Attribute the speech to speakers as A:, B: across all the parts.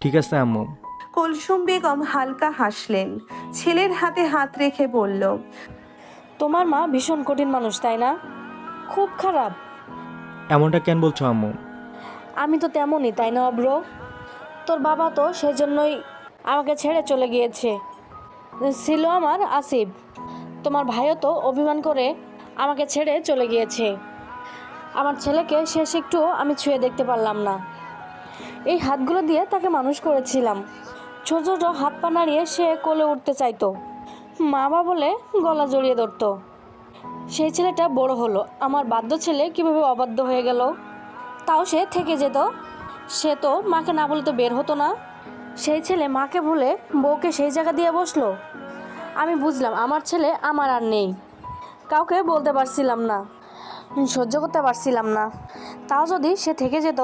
A: ঠিক আছে আম্মু।
B: কুলসুম বেগম হালকা হাসলেন। ছেলের হাতে হাত রেখে বলল
C: তোমার মা ভীষণ কঠিন মানুষ তাই না? খুব খারাপ।
A: এমনটা কেন বলছো আম্মু?
C: আমি তো তেমনই তাই না অব্র তোর বাবা তো সেজন্যই আমাকে ছেড়ে চলে গিয়েছে। ছিল আমার আসিফ। তোমার ভাইও তো অভিমান করে আমাকে ছেড়ে চলে গিয়েছে। আমার ছেলেকে শেষ একটু আমি ছুঁয়ে দেখতে পারলাম না। এই হাতগুলো দিয়ে তাকে মানুষ করেছিলাম। ছোট ছোট হাত পা নাড়িয়ে সে কোলে উঠতে চাইতো। মা বাবা বলে গলা জড়িয়ে ধরতো। সেই ছেলেটা বড় হলো। আমার বাধ্য ছেলে কীভাবে অবাধ্য হয়ে গেল? তাও সে থেকে যেত। সে তো মাকে না বলে তো বের হতো না। সেই ছেলে মাকে ভুলে বউকে সেই জায়গা দিয়ে বসল। আমি বুঝলাম, আমার ছেলে আমার আর নেই। কাউকে বলতে পারছিলাম না। সহ্য করতে পারছিলাম না। তাও যদি সে থেকে যেত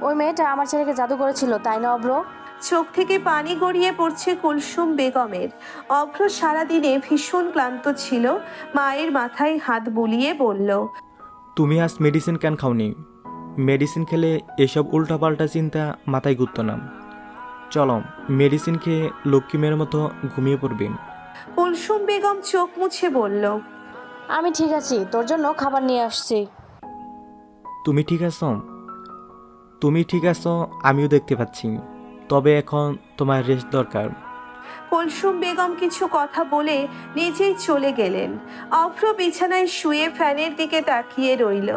C: ওই মেয়েটা আমার ছেলেকে জাদু করেছিল তাই না অব্র
B: চোখ থেকে পানি গড়িয়ে পড়ছে কুলসুম বেগমের। অভ্র সারাদিনে ভীষণ ক্লান্ত ছিল মায়ের মাথায় হাত বুলিয়ে বলল
A: তুমি আজ মেডিসিন কেন খাওনি? মেডিসিন খেলে এসব উল্টাপাল্টা চিন্তা মাথায় ঘুরতো না। চলো মেডিসিন খেয়ে লক্ষ্মী মেয়ের মতো ঘুমিয়ে পড়বি
B: কুলসুম বেগম চোখ মুছে বলল
C: আমি ঠিক আছি তোর জন্য খাবার নিয়ে আসছি।
A: তুমি ঠিক আছো? তুমি ঠিক আছো আমিও দেখতে পাচ্ছি। তবে এখন তোমার রেস্ট দরকার।
B: কুলসুম বেগম কিছু কথা বলে নিজেই চলে গেলেন। অভ্র বিছানায় শুয়ে ফ্যানের দিকে তাকিয়ে রইল।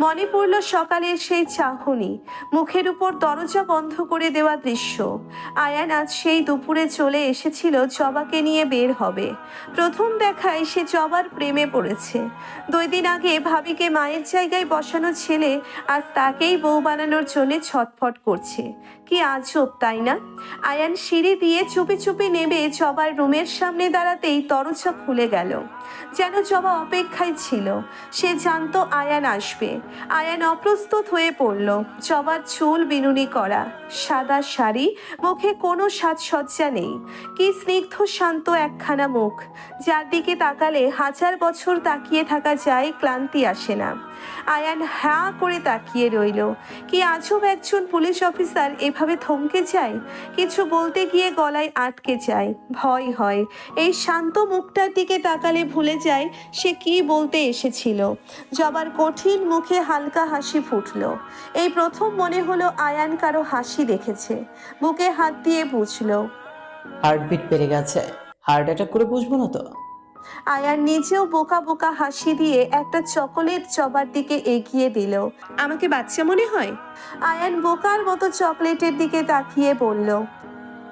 B: মনে পড়ল সকালের সেই চাহনি, মুখের উপর দরজা বন্ধ করে দেওয়া দৃশ্য। আয়ান আজ সেই দুপুরে চলে এসেছিল জবাকে নিয়ে বের হবে। প্রথম দেখায় সে জবার প্রেমে পড়েছে। দুই দিন আগে ভাবিকে মায়ের জায়গায় বসানো ছেলে আর তাকেই বউ বানানোর জন্য ছটফট করছে। কি আজব, তাই না? আয়ান সিঁড়ি দিয়ে চুপি চুপি নেমে জবার রুমের সামনে দাঁড়াতেই দরজা খুলে গেল। যেন জবা অপেক্ষায় ছিল। সে জানত আয়ান আসবে। আয়ান অপ্রস্তুত হয়ে পড়ল। জবার চুল বিনুনি করা। সাদা শাড়ি, মুখে কোনো সাজসজ্জা নেই। কি স্নিগ্ধ শান্ত একখানা মুখ। যার দিকে তাকালে হাজার বছর তাকিয়ে থাকা যায় ক্লান্তি আসে না। আয়ান হ্যাঁ করে তাকিয়ে রইল। কি আজব একজন পুলিশ অফিসার এভাবে থমকে যায়? কিছু বলতে গিয়ে গলায় আটকে যায়। ভয় হয়। এই শান্ত মুখটার দিকে তাকালে ভুলে যায় সে কি বলতে এসেছিল। জবার কঠিন মুখে হালকা হাসি ফুটল। এই প্রথম মনে হলো আয়ান কারও হাসি দেখেছে। বুকে হাত দিয়ে বুঝলো।
D: হার্টবিট বেড়ে গেছে। হার্ট অ্যাটাক করে বুঝব না তো?
B: আয়ান নিজেও বোকা বোকা হাসি দিয়ে একটা চকোলেট জবার দিকে এগিয়ে দিল। আমাকে বাচ্চা মনে হয়? আয়ান বোকার মতো চকলেটের দিকে তাকিয়ে বলল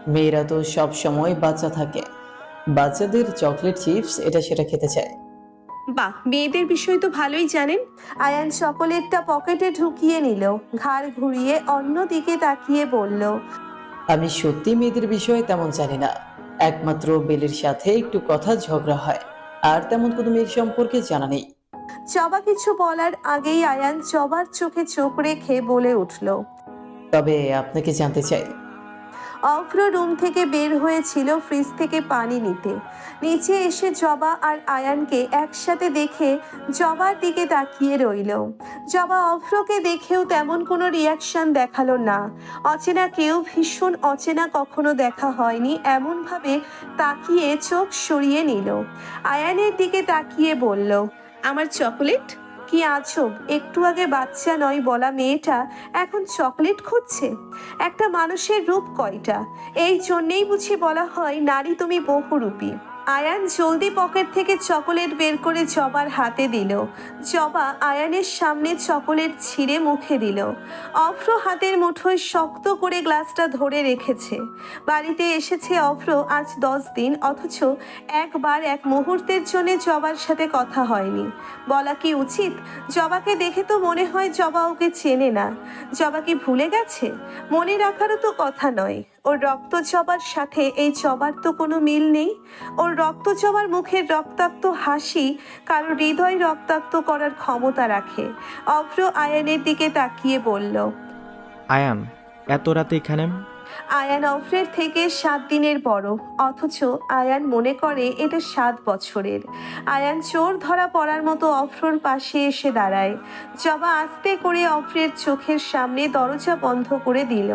D: মেয়েরা তো সব সময় বাচ্চা থাকে। বাচ্চাদের চকলেট চিপস এটা সেটা খেতে চায়।
B: বাহ মেয়েদের বিষয় তো ভালোই জানেন। আয়ান চকোলেটটা পকেটে ঢুকিয়ে নিল ঘাড় ঘুরিয়ে অন্য দিকে তাকিয়ে বলল
D: আমি সত্যি মেয়েদের বিষয়ে তেমন জানি না। একমাত্র বেলের সাথে একটু কথা ঝগড়া হয়। আর তেমন কোনো মেয়ের সম্পর্কে জানা নেই।
B: জবা কিছু বলার আগেই আয়ান চবার চোখে চোখ রেখে বলে উঠল
D: তবে আপনাকে জানতে চাই
B: অভ্র রুম থেকে বের হয়েছিল ফ্রিজ থেকে পানি নিতে। নিচে এসে জবা আর আয়ানকে একসাথে দেখে জবার দিকে তাকিয়ে রইল। জবা অভ্রকে দেখেও তেমন কোনো রিয়াকশন দেখাল না। অচেনা কেউ ভীষণ অচেনা কখনো দেখা হয়নি, এমনভাবে তাকিয়ে চোখ সরিয়ে নিল। আয়ানের দিকে তাকিয়ে বলল, আমার চকলেট? কি আজব? একটু আগে বাচ্চা নয় বলা মেয়েটা এখন চকলেট খুঁজছে। একটা মানুষের রূপ কয়টা? এই জন্যেই বুঝি বলা হয় নারী তুমি বহুরূপী। আয়ান জলদি পকেট থেকে চকোলেট বের করে জবার হাতে দিল। জবা আয়ানের সামনে চকোলেট ছিঁড়ে মুখে দিল। অভ্র হাতের মুঠোয় শক্ত করে গ্লাসটা ধরে রেখেছে। বাড়িতে এসেছে অভ্র আজ দশ দিন, অথচ একবার এক মুহূর্তের জন্য জবার সাথে কথা হয়নি। বলা কি উচিত? জবাকে দেখে তো মনে হয় জবা ওকে চেনে না। জবা কি ভুলে গেছে? মনে রাখারও তো কথা নয়। ওর রক্ত চবার সাথে এই চবার তো কোনো মিল নেই। ওর রক্ত চবার মুখের রক্তাক্ত হাসি কারও হৃদয় রক্তাক্ত করার ক্ষমতা রাখে। অভ্র আয়ানের দিকে তাকিয়ে বলল,
A: আয়ান, এত রাতে এখানে?
B: আয়ান অফরের থেকে সাত দিনের বড়। অথচ আয়ান মনে করে এটা সাত বছরের। আয়ান চোর ধরা পড়ার মতো অফরোর পাশে এসে দাঁড়ায়। জবা আস্তে করে অফরের চোখের সামনে দরজা বন্ধ করে দিল।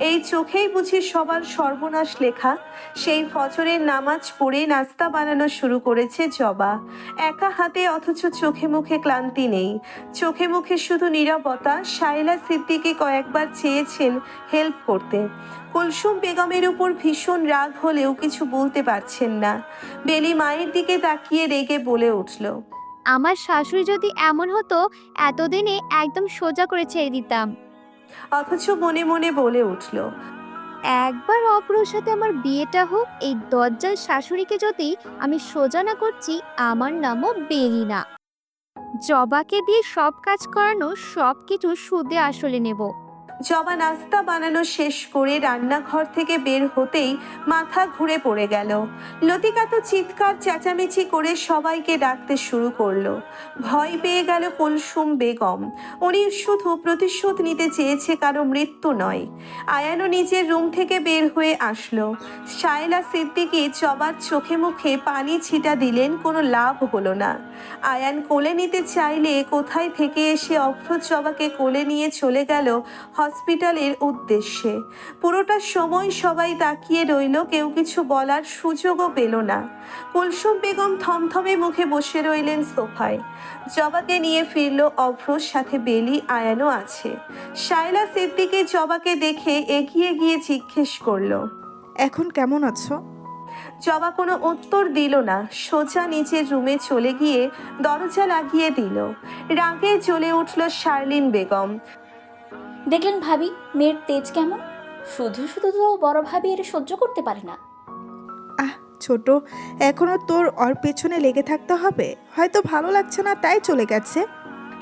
B: এই চোখেই বুঝি সবার সর্বনাশ লেখা। সেই ফজরের নামাজ পড়ে নাস্তা বানানো শুরু করেছে জবা। একা হাতে অথচ চোখে মুখে ক্লান্তি নেই। চোখে মুখে শুধু নিরাপত্তা শাইলা সিদ্দিকে কয়েকবার চেয়েছেন হেল্প করতে। কুলসুম বেগমের উপর ভীষণ রাগ হলেও কিছু বলতে পারছেন না। বেলি মায়ের দিকে তাকিয়ে রেগে বলে উঠল
E: আমার শাশুড়ি যদি এমন হতো এতদিনে একদম সোজা করে ছেড়ে দিতাম।
B: অথচ মনে মনে বলে উঠল
E: একবার অপরের সাথে আমার বিয়েটা হোক এই দজ্জাল শাশুড়িকে যদি আমি সোজা না করছি আমার নামও বেরিনা জবাকে দিয়ে সব কাজ করানো সব কিছু সুদে আসলে নেব।
B: জবা নাস্তা বানানো শেষ করে রান্নাঘর থেকে বের হতেই মাথা ঘুরে পড়ে গেল। লতিকা তো চিৎকার, চেঁচামেচি করে সবাইকে ডাকতে শুরু করল। ভয় পেয়ে গেল কুলসুম বেগম। উনি শুধু প্রতিশোধ নিতে চেয়েছে কারও মৃত্যু নয়। আয়ানও নিজের রুম থেকে বের হয়ে আসলো। সায়লা সিদ্দিকি জবার চোখে মুখে পানি ছিটা দিলেন, কোনো লাভ হলো না। আয়ান কোলে নিতে চাইলে কোথায় থেকে এসে অভ্র জবাকে কোলে নিয়ে চলে গেল হসপিটালের উদ্দেশ্যে। পুরোটা সময় সবাই তাকিয়ে রইল কেউ কিছু বলার সুযোগও পেল না। কুলসুম বেগম থমথমে মুখে বসে রইলেন সোফায়। জবাকে নিয়ে ফিরল অভ্রর সাথে বেলি আয়ানো আছে। শায়লা সিদ্দিকে জবাকে দেখে এগিয়ে গিয়ে জিজ্ঞেস করল
F: এখন কেমন আছো?
B: জবা কোনো উত্তর দিল না সোজা নিচের রুমে চলে গিয়ে দরজা লাগিয়ে দিল। রাগে জ্বলে উঠল শার্লিন বেগম।
G: দেখলেন ভাবি মেয়ের তেজ কেমন? শুধু শুধু তো বড় ভাবি এটা সহ্য করতে পারে না।
F: আহ ছোট এখনও তোর ওর পেছনে লেগে থাকতে হবে। হয়তো ভালো লাগছে না তাই চলে গেছে।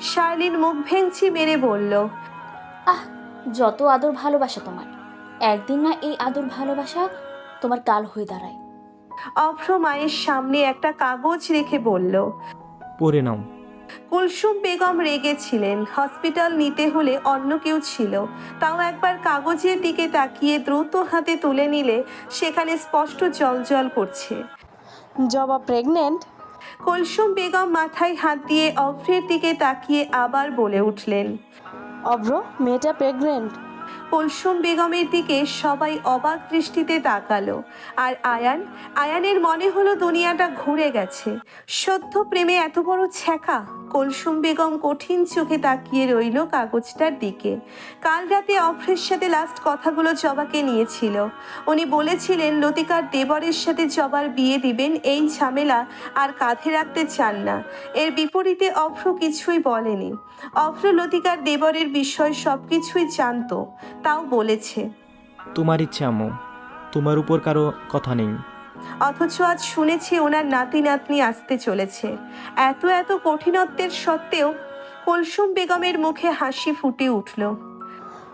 B: শার্লিন মুখ ভেঙচি মেরে বলল
G: আহ যত আদর ভালোবাসা তোমার। একদিন না এই আদর ভালোবাসা তোমার কাল হয়ে দাঁড়ায়।
B: অভ্র মায়ের সামনে একটা কাগজ রেখে বলল
A: পড়ে নাও।
B: কুলসুম বেগম রেগেছিলেন হসপিটাল নিতে হলে অন্য কেউ ছিল। তাও একবার কাগজের দিকে তাকিয়ে দ্রুত হাতে তুলে নিলে সেখানে স্পষ্ট জলজল করছে।
C: জবা প্রেগনেন্ট
B: কুলসুম বেগম মাথায় হাত দিয়ে অভ্রের দিকে তাকিয়ে আবার বলে উঠলেন
C: অভ্র মেয়েটা প্রেগনেন্ট
B: কুলসুম বেগমের দিকে সবাই অবাক দৃষ্টিতে তাকালো। আর আয়ান, আয়ানের মনে হলো দুনিয়াটা ঘুরে গেছে। সদ্য প্রেমে এত বড় ছ্যাঁকা, কলসুম বেগম কঠিন চোখে তাকিয়ে রইল কাগজটার দিকে। কাল রাতে অফ্রের সাথে লাস্ট কথাগুলো জবাকে নিয়েছিল। উনি বলেছিলেন, লতিকার দেবরের সাথে জবার বিয়ে দিবেন, এই ঝামেলা আর কাঁধে রাখতে চান না। এর বিপরীতে অভ্র কিছুই বলেনি। অভ্র লতিকার দেবরের বিষয় সব কিছুই জানতো। তাও বলেছে।
A: তোমার ইচ্ছে আম্মু তোমার উপর কারও কথা নেই।
B: অথচ আজ শুনেছি ওনার নাতি নাতনি আসতে চলেছে। এত এত কঠিনত্বের সত্ত্বেও কলসুম বেগমের মুখে হাসি ফুটে উঠল।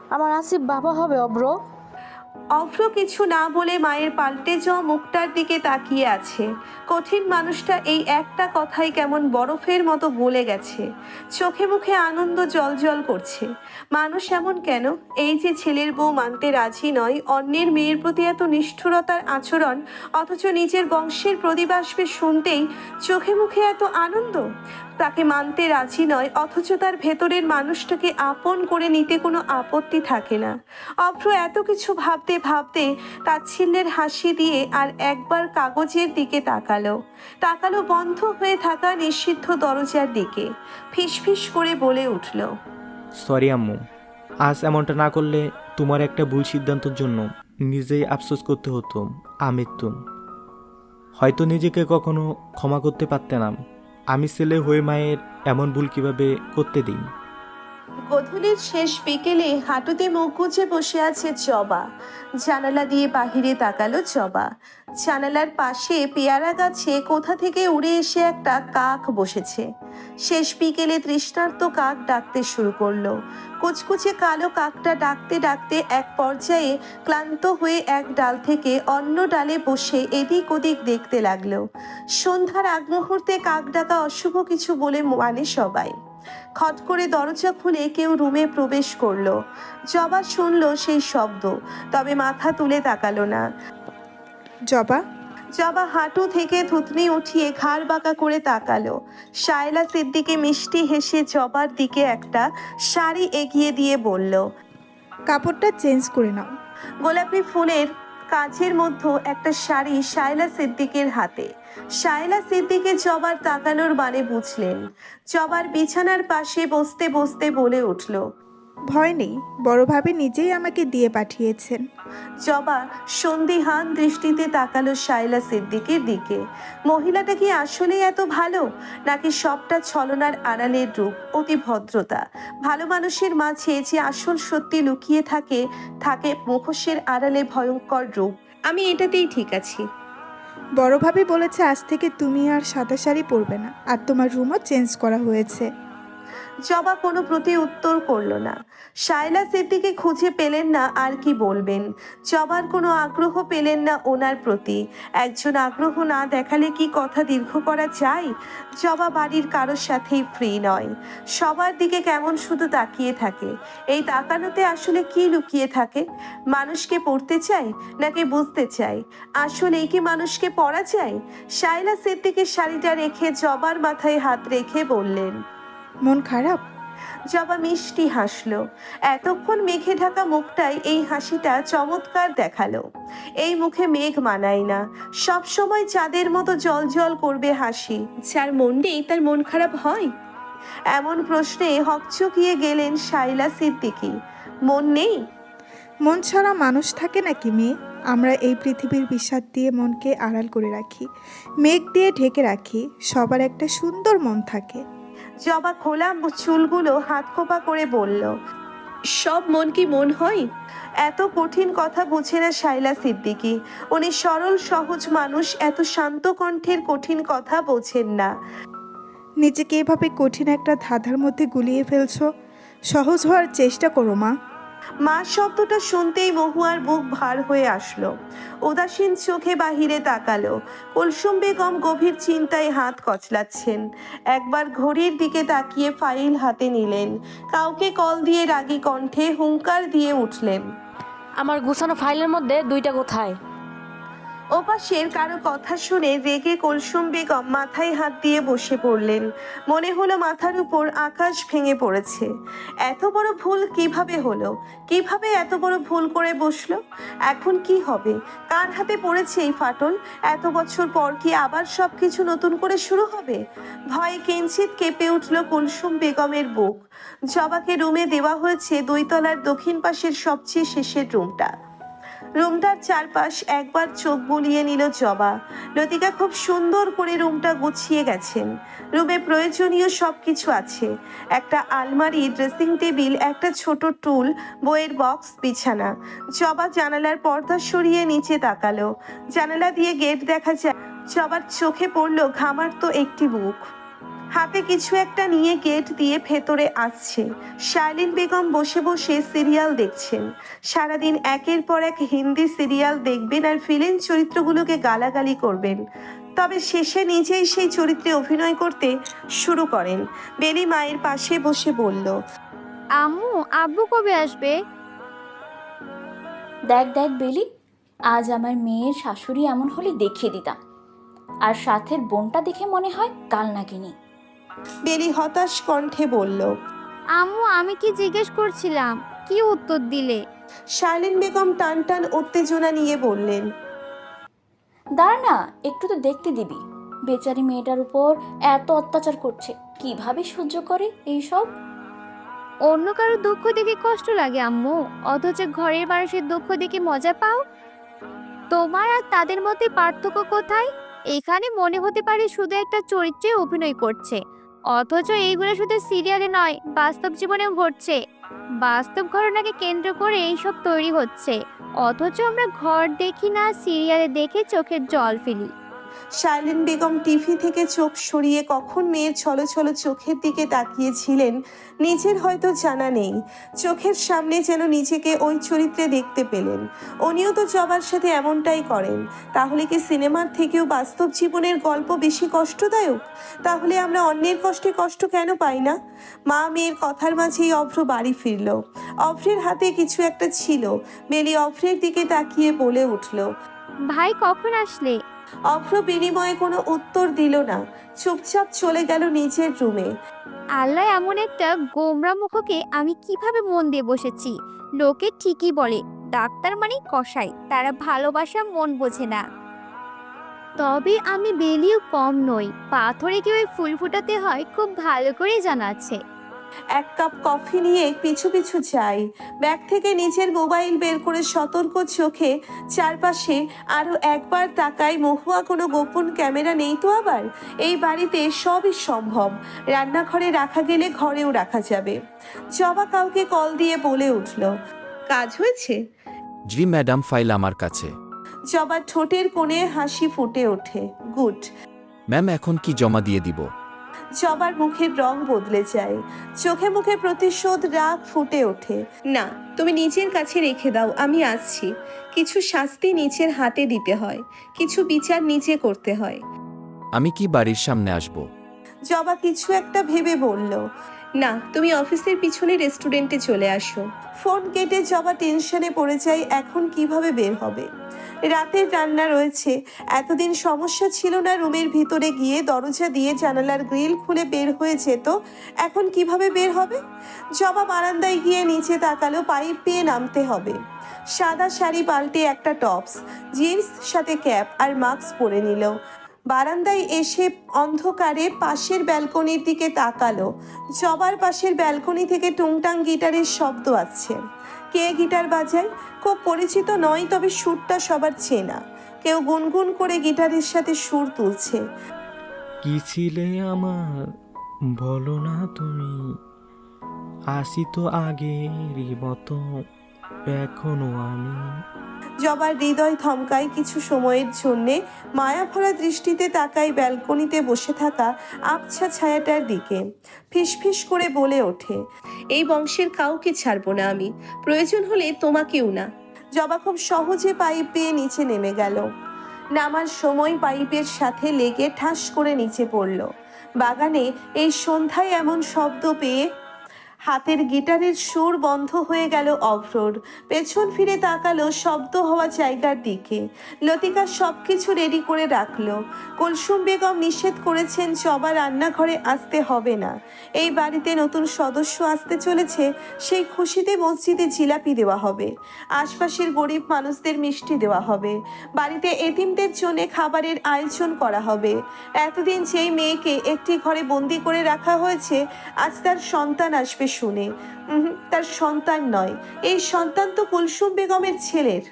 C: আমার আসিফ বাবা হবে অব্র।
B: অভ্র কিছু না বলে মায়ের পাল্টে যাওয়া মুখটার দিকে তাকিয়ে আছে। কঠিন মানুষটা এই একটা কথাই কেমন বরফের মতো গলে গেছে। চোখে মুখে আনন্দ জল করছে। মানুষ এমন কেন? এই যে ছেলের বউ মানতে রাজি নয়, অন্যের মেয়ের প্রতি এত নিষ্ঠুরতার আচরণ, অথচ নিজের বংশের প্রদীপ আসবে শুনতেই চোখে মুখে এত আনন্দ? তাকে মানতে রাজি নয়, অথচ তার ভেতরের মানুষটাকে আপন করে নিতে কোনো আপত্তি থাকে না। অভ্র এত কিছু ভাবতে ভাবতে তাচ্ছিল্যের হাসি দিয়ে আর একবার কাগজের দিকে তাকালো। তাকালো বন্ধ হয়ে থাকা নিষিদ্ধ দরজার দিকে। ফিসফিস করে বলে উঠল
A: সরি আম্মু। আজ এমনটা না করলে তোমার একটা ভুল সিদ্ধান্তের জন্য নিজেই আফসোস করতে হতো আমৃত্যু হয়তো নিজেকে কখনো ক্ষমা করতে পারতাম আমি ছেলে হয়ে মায়ের এমন ভুল কীভাবে করতে দিই?
B: গধূলির শেষ বিকেলে হাঁটুতে মুখ গুজে বসে আছে জবা জানালা দিয়ে বাহিরে তাকালো জবা জানালার পাশে পেয়ারা গাছে কোথা থেকে উড়ে এসে একটা কাক বসেছে। শেষ বিকেলে তৃষ্ণার্ত কাক ডাকতে শুরু করল। কুচকুচে কালো কাকটা ডাকতে ডাকতে এক পর্যায়ে ক্লান্ত হয়ে এক ডাল থেকে অন্য ডালে বসে এদিক ওদিক দেখতে লাগল। সন্ধ্যার আগ মুহূর্তে কাক ডাকা অশুভ কিছু বলে মানে সবাই। খট করে দরজা খুলে কেউ রুমে প্রবেশ করল। জবা শুনলো সেই শব্দ তবে মাথা তুলে তাকালো না।
F: জবা?
B: জবা হাঁটু থেকে থুতনি উঠিয়ে ঘাড় বাঁকা করে তাকালো। শায়লা সিদ্দিকে মিষ্টি হেসে জবার দিকে একটা শাড়ি এগিয়ে দিয়ে বলল
F: কাপড়টা চেঞ্জ করে নাও।
B: গোলাপি ফুলের কাছের মধ্য একটা শাড়ি শায়লা সিদ্দিকের হাতে। শায়লা সিদ্দিকে জবার তাকানোর মানে বুঝলেন। জবার বিছানার পাশে বসতে বসতে বলে উঠল
F: ভয় নেই বড়ভাবে নিজেই আমাকে দিয়ে পাঠিয়েছেন।
B: জবা সন্দিহান দৃষ্টিতে তাকালো শায়লা সিদ্দিকের দিকে। মহিলাটা কি আসলেই এত ভালো? নাকি সবটা ছলনার আড়ালের রূপ? অতি ভদ্রতা। ভালো মানুষের মাঝে যে আসল সত্যি লুকিয়ে থাকে থাকে মুখোশের আড়ালে ভয়ঙ্কর রূপ। আমি এটাতেই ঠিক আছি।
F: বড়ভাবে বলেছে আজ থেকে তুমি আর সাদা শাড়ি পরবে না। আর তোমার রুমও চেঞ্জ করা হয়েছে।
B: জবা কোনো প্রতি উত্তর করল না। শায়লা সিদ্দিকে খুঁজে পেলেন না আর কি বলবেন। জবার কোনো আগ্রহ পেলেন না ওনার প্রতি। একজন আগ্রহ না দেখালে কি কথা দীর্ঘ করা যায়? জবা বাড়ির কারোর সাথেই ফ্রি নয়। সবার দিকে কেমন শুধু তাকিয়ে থাকে। এই তাকানোতে আসলে কি লুকিয়ে থাকে? মানুষকে পড়তে চায় নাকি বুঝতে চায়? আসলেই কি মানুষকে পড়া যায়? শায়লা সিদ্দিকের শাড়িটা রেখে জবার মাথায় হাত রেখে বললেন
F: মন খারাপ?
B: জবা মিষ্টি হাসলো। এতক্ষণ মেঘে ঢাকা মুখটাই এই হাসিটা চমৎকার দেখাল। এই মুখে মেঘ মানায় না। সব সময় চাঁদের মতো জল জল করবে হাসি। যার মন নেই তার মন খারাপ হয়? এমন প্রশ্নে হকচকিয়ে গেলেন শাইলা সিদ্দিকি। মন নেই?
F: মন ছাড়া মানুষ থাকে নাকি মেয়ে? আমরা এই পৃথিবীর বিষাদ দিয়ে মনকে আড়াল করে রাখি। মেঘ দিয়ে ঢেকে রাখি। সবার একটা সুন্দর মন থাকে।
B: জবা খোলা চুলগুলো হাত খোপা করে বলল সব মন কি মন হয়? এত কঠিন কথা বুঝে না শাইলা সিদ্দিকি। উনি সরল সহজ মানুষ এত শান্ত কণ্ঠের কঠিন কথা বোঝেন না।
F: নিজেকে এভাবে কঠিন একটা ধাঁধার মধ্যে গুলিয়ে ফেলছ? সহজ হওয়ার চেষ্টা করো মা।
B: মা শব্দটা শুনতেই মহুয়ার বুক ভার হয়ে আসলো। উদাসীন চোখে বাহিরে তাকালো। কুলসুম বেগম গভীর চিন্তায় হাত কচলাচ্ছেন। একবার ঘড়ির দিকে তাকিয়ে ফাইল হাতে নিলেন। কাউকে কল দিয়ে রাগী কণ্ঠে হুঙ্কার দিয়ে উঠলেন।
C: আমার গুছানো ফাইলের মধ্যে দুইটা কোথায়
B: ওপাশের কারও কথা শুনে রেগে কলসুম বেগম মাথায় হাত দিয়ে বসে পড়লেন। মনে হলো মাথার উপর আকাশ ভেঙে পড়েছে। এত বড় ভুল কীভাবে হলো? কীভাবে এত বড় ভুল করে বসল? এখন কি হবে? কার হাতে পড়েছে এই ফাটল? এত বছর পর কি আবার সব কিছু নতুন করে শুরু হবে? ভয়ে কিঞ্চিত কেঁপে উঠল কুলসুম বেগমের বুক। জবাকে রুমে দেওয়া হয়েছে দুইতলার দক্ষিণ পাশের সবচেয়ে শেষের রুমটা। রুমটার চারপাশ একবার চোখ বুলিয়ে নিল জবা। লতিকা খুব সুন্দর করে রুমটা গুছিয়ে গেছেন। রুমে প্রয়োজনীয় সব কিছু আছে। একটা আলমারি, ড্রেসিং টেবিল, একটা ছোট টুল, বইয়ের বক্স, বিছানা। জবা জানালার পর্দা সরিয়ে নিচে তাকালো। জানালা দিয়ে গেট দেখা যায়। জবার চোখে পড়ল ঘামার তো একটি বুক। হাতে কিছু একটা নিয়ে গেট দিয়ে ভেতরে আসছে। শাইলিন বেগম বসে বসে সিরিয়াল দেখছেন। সারাদিন একের পর এক হিন্দি সিরিয়াল দেখবেন আর ফিল্ম চরিত্রগুলোকে গালাগালি করবেন। তবে শেষে নিজেই সেই চরিত্রে অভিনয় করতে শুরু করেন। বেলি মায়ের পাশে বসে বলল
E: আম্মু আব্বু কবে আসবে?
G: দেখ দেখ বেলি আজ আমার মেয়ের শাশুড়ি এমন হলে দেখিয়ে দিতাম। আর সাথের বোনটা দেখে মনে হয় কাল নাগিনী।
B: বেলি হতাশ কণ্ঠে বলল
E: আম্মু আমি কি জিজ্ঞেস করছিলাম? কি উত্তর দিলে?
B: শাইলিন বেগম টান টান উত্তেজনা নিয়ে বললেন
G: দাঁড়া না একটু তো দেখতে দিবি। বেচারি মেয়েটার উপর এত অত্যাচার করছে কীভাবে সহ্য করে এইসব?
E: অন্য কারও দুঃখ দেখে কষ্ট লাগে আম্মু। অথচ ঘরের মানুষের দুঃখ দেখে মজা পাও? তোমার আর তাদের মধ্যে পার্থক্য কোথায়? এখানে মনে হতে পারে শুধু একটা চরিত্রে অভিনয় করছে। অথচ এইগুলো শুধু সিরিয়ালে নয়, বাস্তব জীবনেও ঘটছে। বাস্তব ঘটনাকে কেন্দ্র করে এইসব তৈরি হচ্ছে। অথচ আমরা ঘর দেখি না, সিরিয়ালে দেখে চোখের জল ফেলি।
B: শাইলেন বেগম টিভি থেকে চোখ সরিয়ে কখন মেয়ের ছলো ছলো চোখের দিকে তাকিয়েছিলেন নিজের হয়তো জানা নেই। চোখের সামনে যেন নিজেকে ওই চরিত্রে দেখতে পেলেন। উনিও তো জবার সাথে এমনটাই করেন। তাহলে কি সিনেমার থেকেও বাস্তব জীবনের গল্প বেশি কষ্টদায়ক? তাহলে আমরা অন্যের কষ্টে কষ্ট কেন পাই না? মা মেয়ের কথার মাঝেই অভ্র বাড়ি ফিরল। অভ্রের হাতে কিছু একটা ছিল। মেলি অভ্রের দিকে তাকিয়ে বলে উঠল,
E: ভাই, কখন আসলে?
B: অভ্র বিনিময়ে কোনো উত্তর দিল না। চুপচাপ চলে গেল নিজের রুমে।
E: আল্লাহ এমন একটা গোমরা মুখকে আমি কীভাবে মন দিয়ে বসেছি? লোকে ঠিকই বলে, ডাক্তার মানে কষাই তারা ভালোবাসা মন বোঝে না। তবে আমি বেলিও কম নই, পাথরে কীভাবে ফুল ফুটাতে হয়, খুব ভালো করে জানা আছে।
B: এক কাপ কফি নিয়ে পিছু পিছু যাই। ব্যাগ থেকে নিজের মোবাইল বের করে সতর্ক চোখে চারপাশে আরও একবার তাকাই মহুয়া কোনো গোপন ক্যামেরা নেই তো আবার? এই বাড়িতে সবই সম্ভব। রান্নাঘরে রাখা গেলে ঘরেও রাখা যাবে। জবা কাউকে কল দিয়ে বলে উঠল কাজ হয়েছে?
H: জি ম্যাডাম ফাইল আমার কাছে।
B: জবা ঠোঁটের কোণে হাসি ফুটে ওঠে। গুড।
H: ম্যাম এখন কি জমা দিয়ে দিব?
B: জবার মুখের রং বদলে যায়। চোখে মুখে প্রতিশোধ রাগ ফুটে ওঠে। না তুমি নিজের কাছে রেখে দাও আমি আসছি। কিছু শাস্তি নিজের হাতে দিতে হয় কিছু বিচার নিচে করতে হয়।
H: আমি কি বাড়ির সামনে আসব?
B: জবা কিছু একটা ভেবে বলল। না, তুমি অফিসের পিছনে রেস্টুরেন্টে চলে আসো। ফোন কেটে জবা টেনশনে পড়ে যায় এখন কীভাবে বের হবে? রাতের রান্না রয়েছে, এতদিন সমস্যা ছিল না রুমের ভিতরে গিয়ে দরজা দিয়ে জানালার গ্রিল খুলে বের হয়ে যেত, এখন কীভাবে বের হবে? জবা বারান্দায় গিয়ে নিচে তাকালো, পাইপ পেয়ে নামতে হবে। সাদা শাড়ি পাল্টে একটা টপস, জিন্স, সাথে ক্যাপ আর মাস্ক পরে নিল। বারান্দায় এসে অন্ধকারে পাশের ব্যালকনির দিকে তাকালো। জবার পাশের ব্যালকনি থেকে টুংটাং গিটারের শব্দ আছে কে গিটার বাজায়? খুব পরিচিত নয়, তবে সুরটা সবার চেনা। কেউ গুনগুন করে গিটারের সাথে সুর তুলছে।
A: কি ছিলে আমার? বলো না তুমি। আসি তো আগেরই মতো, এখনও আমি
B: জবার হৃদয় থমকায় কিছু সময়ের জন্যে মায়া ভরা দৃষ্টিতে তাকায় ব্যালকনিতে বসে থাকা আবছা ছায়াটার দিকে। ফিসফিস করে বলে ওঠে, এই বংশের কাউকে ছাড়বো না আমি, প্রয়োজন হলে তোমাকেও না। জবা খুব সহজে পাইপ পেয়ে নিচে নেমে গেল। নামার সময় পাইপের সাথে লেগে ঠাস করে নিচে পড়ল। বাগানে এই সন্ধ্যায় এমন শব্দ পেয়ে হাতের গিটারের সুর বন্ধ হয়ে গেল অভ্রর পেছন ফিরে তাকালো শব্দ হওয়া জায়গার দিকে। লতিকা সব কিছু রেডি করে রাখল। কুলসুম বেগম নিষেধ করেছেন জবা রান্নাঘরে আসতে হবে না। এই বাড়িতে নতুন সদস্য আসতে চলেছে, সেই খুশিতে মসজিদে জিলাপি দেওয়া হবে। আশপাশের গরিব মানুষদের মিষ্টি দেওয়া হবে। বাড়িতে এতিমদের জন্য খাবারের আয়োজন করা হবে। এতদিন যেই মেয়েকে একটি ঘরে বন্দি করে রাখা হয়েছে, আজ তার সন্তান আসবে শুনে। তার সন্তান নয়। এই সন্তান তো কুলসুম বেগমের ছেলের।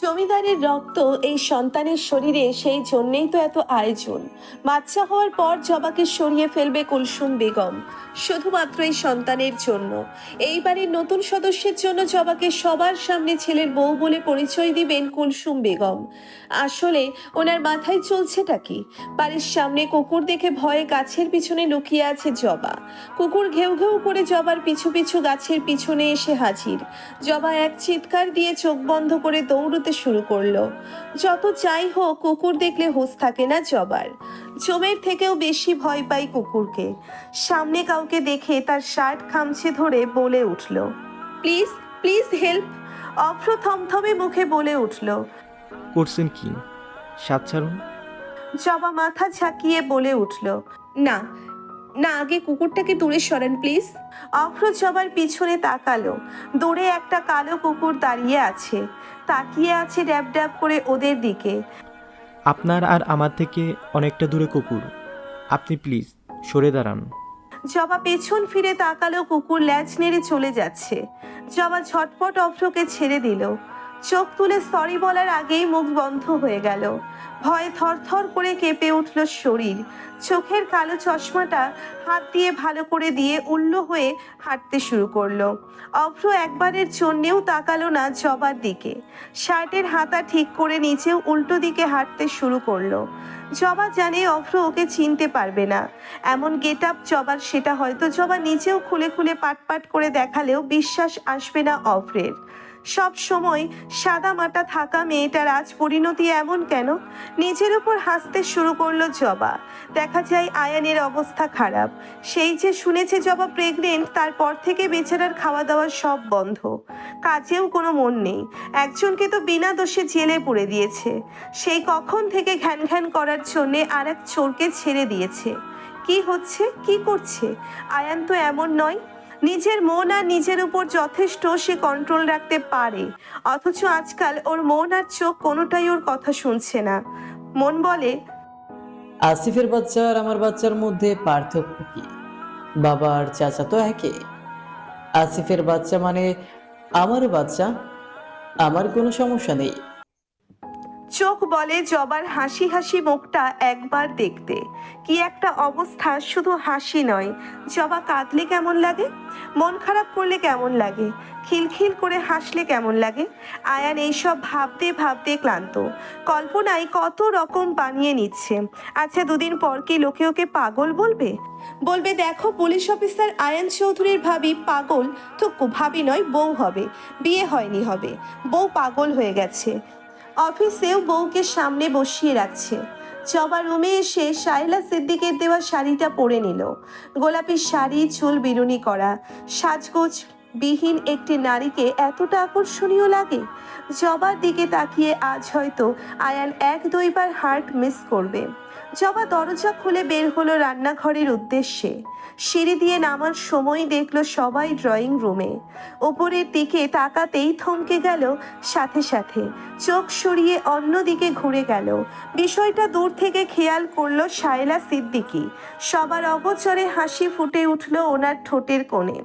B: জমিদারের রক্ত এই সন্তানের শরীরে সেই জন্যেই তো এত আয়োজন। বাচ্চা হওয়ার পর জবাকে সরিয়ে ফেলবে কুলসুম বেগম। শুধুমাত্র এই সন্তানের জন্য। এইবারের নতুন সদস্যের জন্য জবাকে সবার সামনে ছেলের বউ বলে পরিচয় দিবেন কুলসুম বেগম। আসলে ওনার মাথায় চলছেটা কি? বাড়ির সামনে কুকুর দেখে ভয়ে গাছের পিছনে লুকিয়ে আছে জবা। কুকুর ঘেউ ঘেউ করে জবার পিছু পিছু গাছের পিছনে এসে হাজির। জবা এক চিৎকার দিয়ে চোখ বন্ধ করে দৌড়তে শুরু করল। যত যাই হোক, কুকুর দেখলে হুঁশ থাকে না জবার। জমের থেকেও বেশি ভয় পাই কুকুরকে। সামনে কাউকে দেখে তার শার্ট খামছে ধরে বলে উঠল প্লিজ প্লিজ হেল্প। অভ্র থমথমে মুখে বলে উঠল
A: করছেন কি? সাত ছাড়ুন।
B: জবা মাথা ঝাঁকিয়ে বলে উঠল না না আগে কুকুরটাকে দূরে সরেন প্লিজ। অভ্র জবার পিছনে তাকালো দূরে একটা কালো কুকুর দাঁড়িয়ে আছে তাকিয়ে আছে ড্যাব ড্যাব করে ওদের দিকে।
A: আপনার আর আমার থেকে অনেকটা দূরে কুকুর। আপনি প্লিজ সরে দাঁড়ান।
B: জবা পেছন ফিরে তাকালো কুকুর ল্যাচ নেড়ে চলে যাচ্ছে। জবা ঝটপট অভ্রকে ছেড়ে দিল। চোখ তুলে সরি বলার আগেই মুখ বন্ধ হয়ে গেল। ভয়ে থরথর করে কেঁপে উঠল শরীর। চোখের কালো চশমাটা হাত দিয়ে ভালো করে দিয়ে উল্লো হয়ে হাঁটতে শুরু করল। অভ্র একবারের জন্যেও তাকালো না জবার দিকে। শার্টের হাতা ঠিক করে নিচেও উল্টো দিকে হাঁটতে শুরু করল। জবা জানে অভ্র ওকে চিনতে পারবে না। এমন গেট আপ জবার সেটা হয়তো জবা নিজেও খুলে খুলে পাট পাট করে দেখালেও বিশ্বাস আসবে না অভ্রের। সব সময় সাদা মাটা থাকা মেয়েটার আজ পরিণতি এমন কেন? নিজের উপর হাসতে শুরু করল জবা। দেখা যায় আয়ানের অবস্থা খারাপ। সেই যে শুনেছে জবা প্রেগনেন্ট তারপর থেকে বেচারার খাওয়া দাওয়া সব বন্ধ। কাজেও কোনো মন নেই। একজনকে তো বিনা দোষে জেলে পুড়ে দিয়েছে। সেই কখন থেকে ঘ্যান ঘ্যান করার জন্যে আর এক চোরকে ছেড়ে দিয়েছে? কি হচ্ছে? কি করছে? আয়ান তো এমন নয়। নিজের মন আর নিজের উপর যথেষ্ট সে কন্ট্রোল রাখতে পারে। অথচ আজকাল ওর মন আর চোখ কোনোটাই ওর কথা শুনছে না। মন বলে,
D: আসিফের বাচ্চা আর আমার বাচ্চার মধ্যে পার্থক্য কি? বাবা আর চাচা তো একই আসিফের বাচ্চা মানে আমারও বাচ্চা? আমার কোনো সমস্যা নেই।
B: চোখ বলে জবার হাসি হাসি মুখটা একবার দেখতে। কি একটা অবস্থা, শুধু হাসি নয়। জবা কাঁদলে কেমন লাগে? মন খারাপ করলে কেমন লাগে? খিলখিল করে হাসলে কেমন লাগে? আয়ান এইসব ভাবতে ভাবতে ক্লান্ত। কল্পনায় কত রকম বানিয়ে নিচ্ছে। আচ্ছা দুদিন পর কি লোকে ওকে পাগল বলবে? বলবে, দেখো, পুলিশ অফিসার আয়ান চৌধুরীর ভাবি পাগল। তো ভাবি নয়, বউ হবে। বিয়ে হয়নি হবে। বউ পাগল হয়ে গেছে। অফিসেও বউকে সামনে বসিয়ে রাখছে। জবা রুমে এসে শায়লা সিদ্দিকের দেওয়া শাড়িটা পরে নিল। গোলাপি শাড়ি, চুল বিরুনি করা, সাজগোজ বিহীন একটি নারীকে এতটা আকর্ষণীয় লাগে? জবার দিকে তাকিয়ে আজ হয়তো আয়ান এক দুইবার হার্ট মিস করবে। জবা দরজা খুলে বের হলো রান্নাঘরের উদ্দেশ্যে। সিঁড়ি দিয়ে নামার সময় দেখল সবাই ড্রয়িং রুমে। ওপরের দিকে তাকাতেই থমকে গেল সাথে সাথে। চোখ সরিয়ে অন্যদিকে ঘুরে গেল। বিষয়টা দূর থেকে খেয়াল করল শায়লা সিদ্দিকি। সবার অগোচরে হাসি ফুটে উঠল ওনার ঠোঁটের কোণে।